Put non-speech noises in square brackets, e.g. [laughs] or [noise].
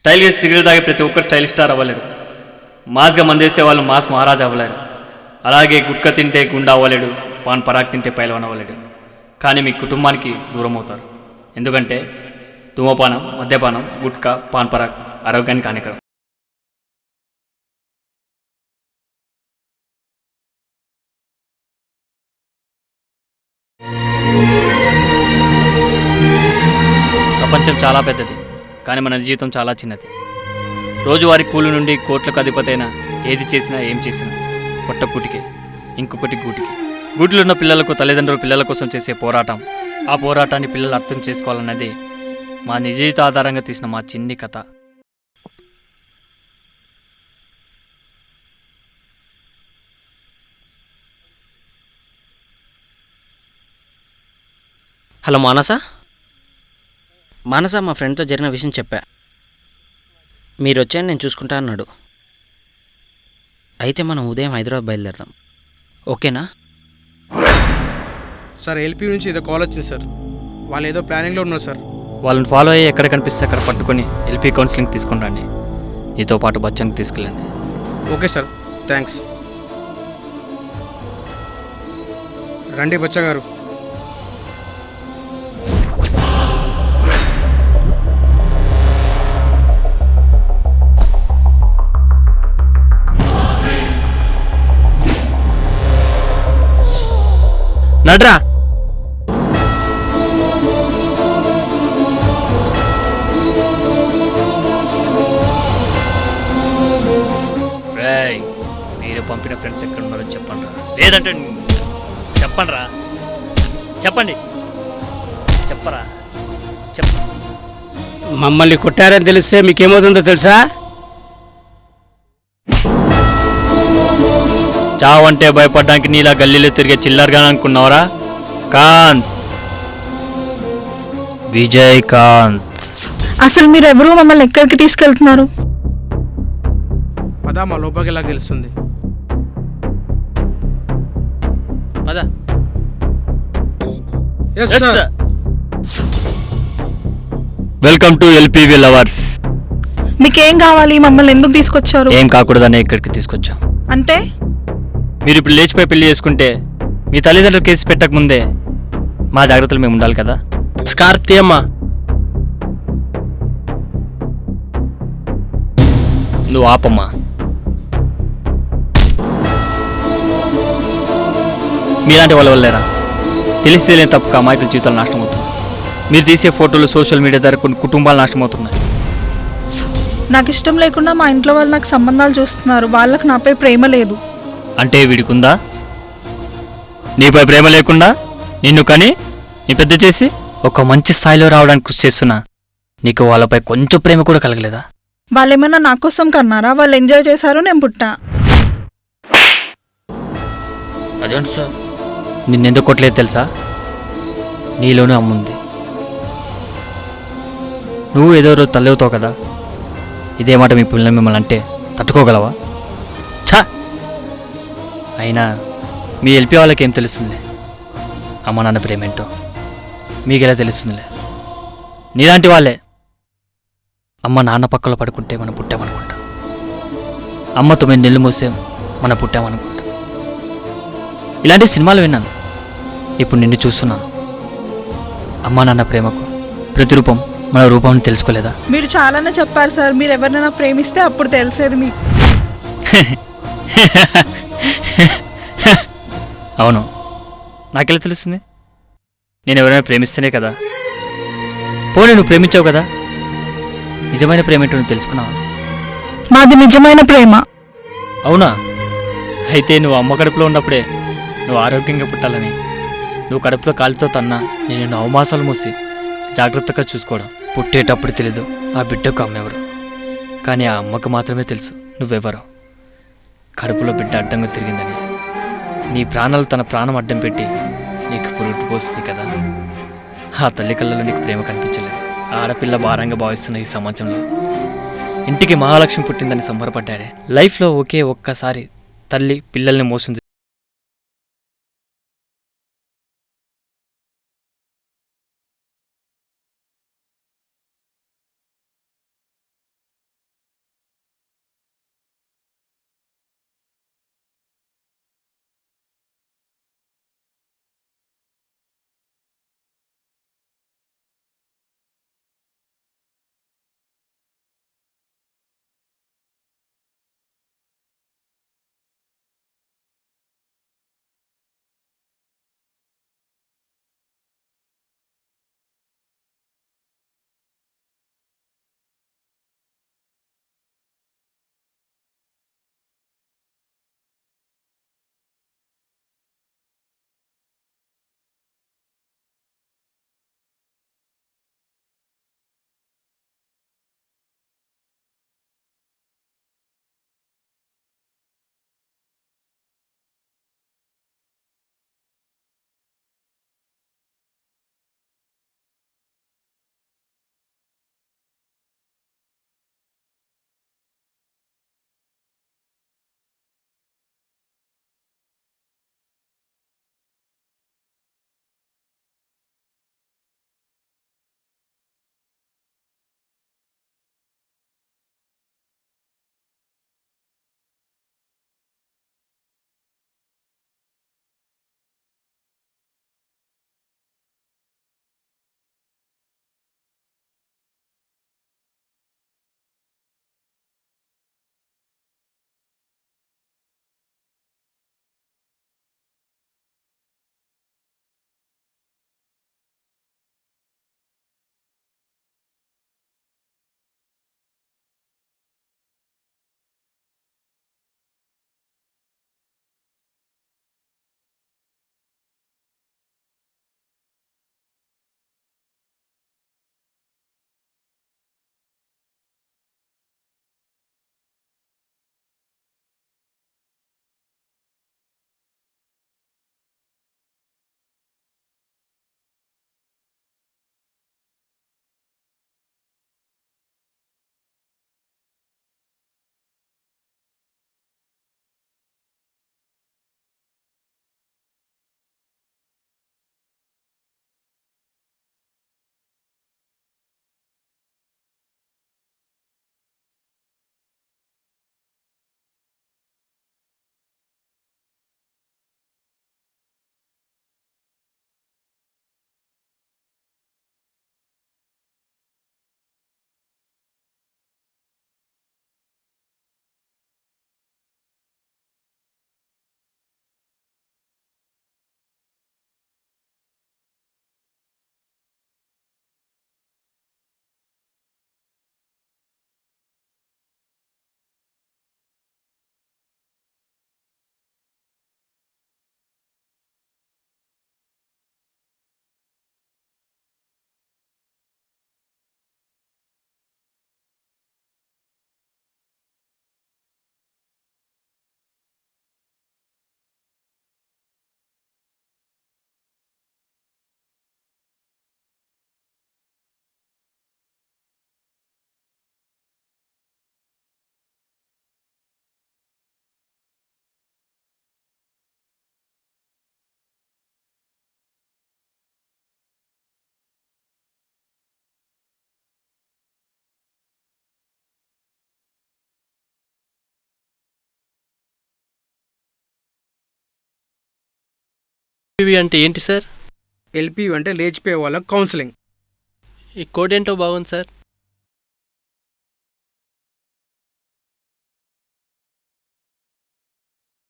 స్టైల్గా సిగరెట్ తాగే ప్రతి ఒక్కరు స్టైల్ స్టార్ అవ్వలేరు. మాస్గా మందేసే వాళ్ళు మాస్ మహారాజ్ అవ్వలేరు. అలాగే గుట్క తింటే గుండా అవ్వలేడు పాన్ పరాక్ తింటే పైలవన్ అవ్వలేడు. కానీ మీ కుటుంబానికి దూరం అవుతారు. ఎందుకంటే ధూమపానం మద్యపానం గుట్కా పాన్ పరాక్ ఆరోగ్యానికి హానికరం. ప్రపంచం చాలా పెద్దది. కానీ మన జీవితం చాలా చిన్నది. రోజువారీ కూలి నుండి కోట్లకు అధిపతైన ఏది చేసినా ఏం చేసినా పొట్టకూటికే ఇంకొకటి గూటికి. గూటిలో ఉన్న పిల్లలకు తల్లిదండ్రులు పిల్లల కోసం చేసే పోరాటం. ఆ పోరాటాన్ని పిల్లలు అర్థం చేసుకోవాలన్నది మా నిజ జీవిత ఆధారంగా తీసిన మా చిన్ని కథ. హలో మానసా? మానస మా ఫ్రెండ్తో జరిగిన విషయం చెప్పా. మీరు వచ్చాయని నేను చూసుకుంటా అన్నాడు. అయితే మనం ఉదయం హైదరాబాద్ బయలుదేరదాం. ఓకేనా? సార్ ఎల్పీ నుంచి ఏదో కాల్ వచ్చింది సార్. వాళ్ళు ఏదో ప్లానింగ్లో ఉన్నారు సార్. వాళ్ళని ఫాలో అయ్యి ఎక్కడ కనిపిస్తే అక్కడ పట్టుకొని ఎల్పీ కౌన్సిలింగ్ తీసుకుని రండి. నీతో పాటు బచ్చన్కి తీసుకెళ్ళండి. Okay sir thanks. రండి బచ్చా గారు నడ్రా. మీరు పంపిన ఫ్రెండ్స్ ఎక్కడ ఉన్నారో చెప్పండి రా. లేదంటే చెప్పండి రా. చెప్పండి. చెప్పరా. చెప్ప మమ్మల్ని కొట్టారని తెలిస్తే మీకేమవుతుందో తెలుసా? చావంటే భయపడడానికి నీలా గల్లీలో తిరిగే చిల్లరగా అనుకున్నావరా? కాంత్. విజయ్ కాంత్. అసలు మీరు ఎవరు మమ్మల్ని ఎక్కడికి తీసుకెళ్తున్నారు? పదా మా లోపలికి ఎలా తెలుస్తుంది పద. వెల్కమ్ టు ఎల్పివి లవర్స్ మీకేం కావాలి? మమ్మల్ని ఎందుకు తీసుకొచ్చారు? ఏం కాకూడదనే ఇక్కడికి తీసుకొచ్చాం. అంటే? మీరు ఇప్పుడు లేచిపోయి పెళ్ళి చేసుకుంటే మీ తల్లిదండ్రులు కేసు పెట్టక ముందే మా జాగ్రత్తలు మేము ఉండాలి కదా? స్కార్ప్ తీయమ్మా నువ్వు ఆపమ్మా. మీలాంటి వాళ్ళ వల్లేరా తెలిసి తెలియని తప్పుగా అమాయకుల జీవితాలు నాశనం అవుతుంది మీరు తీసే ఫోటోలు సోషల్ మీడియా ద్వారా కొన్ని కుటుంబాలు నాశనం అవుతున్నాయి. నాకు ఇష్టం లేకుండా మా ఇంట్లో వాళ్ళు నాకు సంబంధాలు చూస్తున్నారు. వాళ్ళకి నాపై ప్రేమ లేదు. అంటే వీడికి ఉందా నీపై ప్రేమ లేకుండా నిన్ను కని నీ పెద్ద చేసి ఒక మంచి స్థాయిలో రావడానికి కృషి చేస్తున్నా. నీకు వాళ్ళపై కొంచెం ప్రేమ కూడా కలగలేదా? వాళ్ళు ఏమన్నా నా కోసం కన్నారా? వాళ్ళు ఎంజాయ్ చేశారు నేను పుట్టా. అదేంటి సార్ నిన్నెందుకు కొట్టలేదు తెలుసా? నీలోనే అమ్ముంది. నువ్వు ఏదో రోజు తల్లవుతావు కదా? ఇదే మాట మీ పిల్లలు మిమ్మల్ని అంటే తట్టుకోగలవా? అయినా మీ ఎల్పి వాళ్ళకి ఏం తెలుస్తుంది? అమ్మ నాన్న ప్రేమేంటో? మీకెలా తెలుస్తుందిలే? నీలాంటి వాళ్ళే. అమ్మ నాన్న పక్కలో పడుకుంటే మనం పుట్టామనుకుంటా. అమ్మ తొమ్మిది నెలలు మోసే మనం పుట్టామనుకుంటా. ఇలాంటి సినిమాలు విన్నాను. ఇప్పుడు నిన్ను చూస్తున్నాను అమ్మా నాన్న ప్రేమకు ప్రతిరూపం మన రూపంని తెలుసుకోలేదా? మీరు చాలానే చెప్పారు సార్. మీరు ఎవరినైనా ప్రేమిస్తే అప్పుడు తెలిసేది మీకు. [laughs] [laughs] అవును. నాకెలా తెలుస్తుంది? నేను ఎవరైనా ప్రేమిస్తేనే కదా. పోనీ నువ్వు ప్రేమించావు కదా? నిజమైన ప్రేమ ఏంటో నువ్వు తెలుసుకున్నావు? మాది నిజమైన ప్రేమ. అవునా? అయితే నువ్వు అమ్మ కడుపులో ఉన్నప్పుడే నువ్వు ఆరోగ్యంగా పుట్టాలని నువ్వు కడుపులో కాలితో తన్నా నేను నవమాసాలు మూసి జాగ్రత్తగా చూసుకోవడం పుట్టేటప్పుడు తెలీదు. ఆ బిడ్డకు అమ్మెవరు కానీ ఆ అమ్మకు మాత్రమే తెలుసు నువ్వెవరో. కడుపులో బిడ్డ అడ్డంగా తిరిగిందని. నీ ప్రాణాలు తన ప్రాణం అడ్డం పెట్టి నీకు పురుగు పోస్తుంది కదా. ఆ తల్లి కళ్ళలో నీకు ప్రేమ కనిపించలేదు. ఆడపిల్ల భారంగా భావిస్తున్న ఈ సమాజంలో. ఇంటికి మహాలక్ష్మి పుట్టిందని సంబరపడ్డారే. లైఫ్లో ఒకే ఒక్కసారి తల్లి పిల్లల్ని మోసం ఇవి అంటే ఏంటి సార్? ఎల్పి అంటే లేచిపోయే వాళ్ళకి కౌన్సిలింగ్ ఈ కోడ్ ఏంటో బాగుంది సార్?